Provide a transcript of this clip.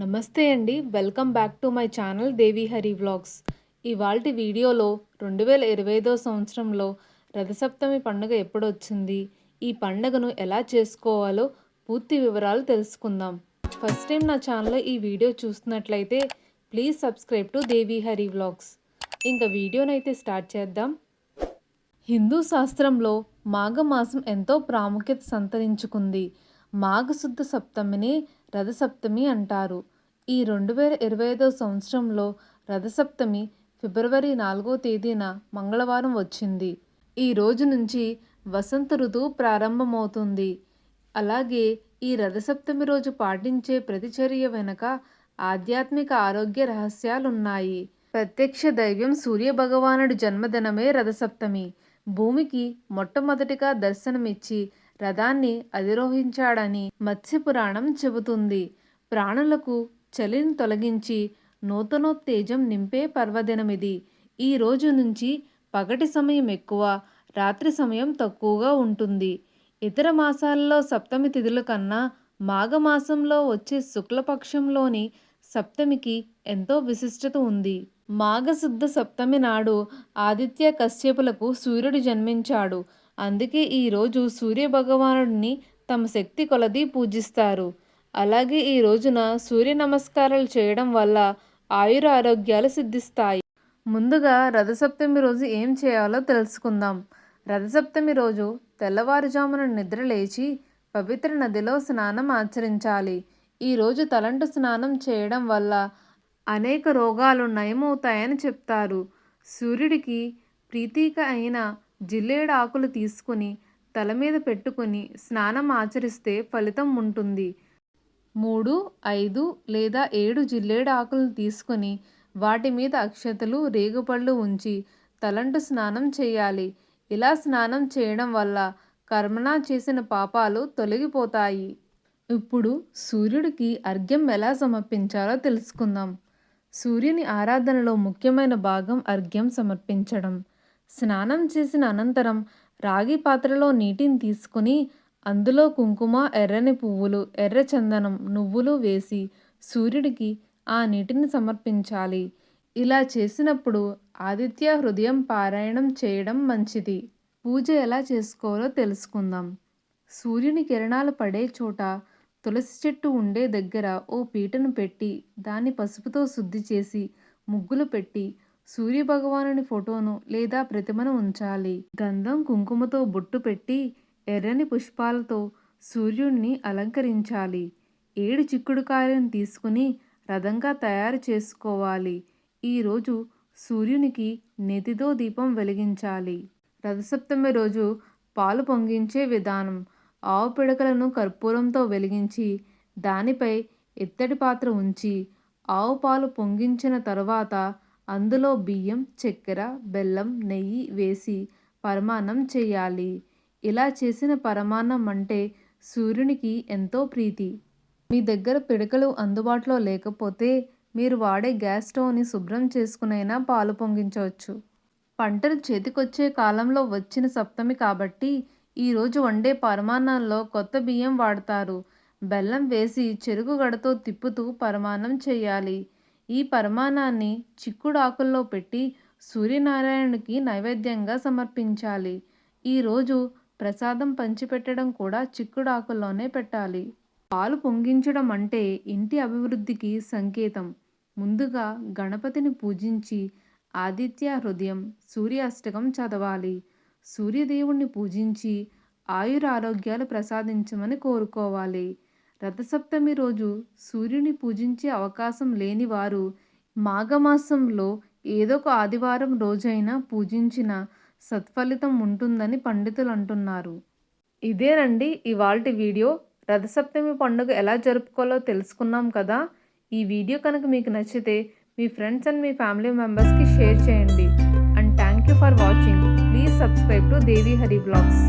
నమస్తే అండి. Welcome back to my channel Devi Hari vlogs. ఇవాల్టి వీడియోలో రెండు వేల ఇరవై ఐదో సంవత్సరంలో రథసప్తమి పండుగ ఎప్పుడు వచ్చింది ఈ పండుగను ఎలా చేసుకోవాలో పూర్తి వివరాలు తెలుసుకుందాం. ఫస్ట్ టైం నా ఛానల్లో ఈ వీడియో చూస్తున్నట్లయితే please subscribe to Devi Hari vlogs. ఇంకా వీడియోనైతే స్టార్ట్ చేద్దాం. హిందూ శాస్త్రంలో మాఘమాసం ఎంతో ప్రాముఖ్యత సంతరించుకుంది. మాఘశుద్ధ సప్తమిని రథసప్తమి అంటారు. ఈ రెండు వేల ఇరవై ఐదో సంవత్సరంలో రథసప్తమి ఫిబ్రవరి నాలుగో తేదీన మంగళవారం వచ్చింది. ఈ రోజు నుంచి వసంత ఋతువు ప్రారంభమవుతుంది. అలాగే ఈ రథసప్తమి రోజు పాటించే ప్రతిచర్య వెనుక ఆధ్యాత్మిక ఆరోగ్య రహస్యాలున్నాయి. ప్రత్యక్ష దైవ్యం సూర్య భగవానుడి జన్మదినమే రథసప్తమి. భూమికి మొట్టమొదటిగా దర్శనమిచ్చి రథాన్ని అధిరోహించాడని మత్స్యపురాణం చెబుతుంది. ప్రాణులకు చలిని తొలగించి నూతనోత్తేజం నింపే పర్వదినమిది. ఈ రోజు నుంచి పగటి సమయం ఎక్కువ రాత్రి సమయం తక్కువగా ఉంటుంది. ఇతర మాసాల్లో సప్తమి తిథుల కన్నా మాఘమాసంలో వచ్చే శుక్లపక్షంలోని సప్తమికి ఎంతో విశిష్టత ఉంది. మాఘశుద్ధ సప్తమి నాడు ఆదిత్య కశ్యపులకు సూర్యుడు జన్మించాడు. అందుకే ఈరోజు సూర్య భగవానుడిని తమ శక్తి కొలది పూజిస్తారు. అలాగే ఈ రోజున సూర్య నమస్కారాలు చేయడం వల్ల ఆయుర ఆరోగ్యాలు సిద్ధిస్తాయి. ముందుగా రథసప్తమి రోజు ఏం చేయాలో తెలుసుకుందాం. రథసప్తమి రోజు తెల్లవారుజామున నిద్ర లేచి పవిత్ర నదిలో స్నానం ఆచరించాలి. ఈరోజు తలంటు స్నానం చేయడం వల్ల అనేక రోగాలు నయమవుతాయని చెప్తారు. సూర్యుడికి ప్రీతిక అయిన జిల్లేడు ఆకులు తీసుకుని తల మీద పెట్టుకుని స్నానం ఆచరిస్తే ఫలితం ఉంటుంది. మూడు ఐదు లేదా ఏడు జిల్లేడు ఆకులను తీసుకొని వాటి మీద అక్షతలు రేగుపళ్ళు ఉంచి తలంటు స్నానం చేయాలి. ఇలా స్నానం చేయడం వల్ల కర్మనా చేసిన పాపాలు తొలగిపోతాయి. ఇప్పుడు సూర్యుడికి అర్ఘ్యం ఎలా సమర్పించాలో తెలుసుకుందాం. సూర్యుని ఆరాధనలో ముఖ్యమైన భాగం అర్ఘ్యం సమర్పించడం. స్నానం చేసిన అనంతరం రాగి పాత్రలో నీటిని తీసుకుని అందులో కుంకుమ ఎర్రని పువ్వులు ఎర్ర చందనం నువ్వులు వేసి సూర్యుడికి ఆ నీటిని సమర్పించాలి. ఇలా చేసినప్పుడు ఆదిత్య హృదయం పారాయణం చేయడం మంచిది. పూజ ఎలా చేసుకోవాలో తెలుసుకుందాం. సూర్యుని కిరణాలు పడే చోట తులసి చెట్టు ఉండే దగ్గర ఓ పీటను పెట్టి దాన్ని పసుపుతో శుద్ధి చేసి ముగ్గులు పెట్టి సూర్యభగవానుని ఫోటోను లేదా ప్రతిమను ఉంచాలి. గంధం కుంకుమతో బొట్టు పెట్టి ఎర్రని పుష్పాలతో సూర్యుణ్ణి అలంకరించాలి. ఏడు చిక్కుడుకాయలను తీసుకుని రథంగా తయారు చేసుకోవాలి. ఈరోజు సూర్యునికి నెతితో దీపం వెలిగించాలి. రథసప్తమి రోజు పాలు పొంగించే విధానం ఆవు పిడకలను కర్పూరంతో వెలిగించి దానిపై ఎత్తడి పాత్ర ఉంచి ఆవు పాలు పొంగించిన తరువాత అందులో బియ్యం చక్కెర బెల్లం నెయ్యి వేసి పరమాన్నం చేయాలి. ఇలా చేసిన పరమాన్నం అంటే సూర్యునికి ఎంతో ప్రీతి. మీ దగ్గర పిడకలు అందుబాటులో లేకపోతే మీరు వాడే గ్యాస్ స్టవ్ని శుభ్రం చేసుకునైనా పాలు పొంగించవచ్చు. పంటలు చేతికొచ్చే కాలంలో వచ్చిన సప్తమి కాబట్టి ఈరోజు వండే పరమాన్నంలో కొత్త బియ్యం వాడతారు. బెల్లం వేసి చెరుకు గడతో తిప్పుతూ పరమాన్నం చేయాలి. ఈ పరమాణాన్ని చిక్కుడు ఆకుల్లో పెట్టి సూర్యనారాయణుడికి నైవేద్యంగా సమర్పించాలి. ఈరోజు ప్రసాదం పంచిపెట్టడం కూడా చిక్కుడు ఆకుల్లోనే పెట్టాలి. పాలు పొంగించడం అంటే ఇంటి అభివృద్ధికి సంకేతం. ముందుగా గణపతిని పూజించి ఆదిత్య హృదయం సూర్య అష్టకం చదవాలి. సూర్యదేవుణ్ణి పూజించి ఆయురారోగ్యాలు ప్రసాదించమని కోరుకోవాలి. రథసప్తమి రోజు సూర్యుని పూజించే అవకాశం లేని వారు మాఘమాసంలో ఏదో ఒక ఆదివారం రోజైనా పూజించిన సత్ఫలితం ఉంటుందని పండితులు అంటున్నారు. ఇదేనండి ఇవాల్టి వీడియో. రథసప్తమి పండుగ ఎలా జరుపుకోవాలో తెలుసుకున్నాం కదా? ఈ వీడియో కనుక మీకు నచ్చితే మీ ఫ్రెండ్స్ అండ్ మీ ఫ్యామిలీ మెంబర్స్కి షేర్ చేయండి. And thank you for watching. Please subscribe to Devi Hari blogs.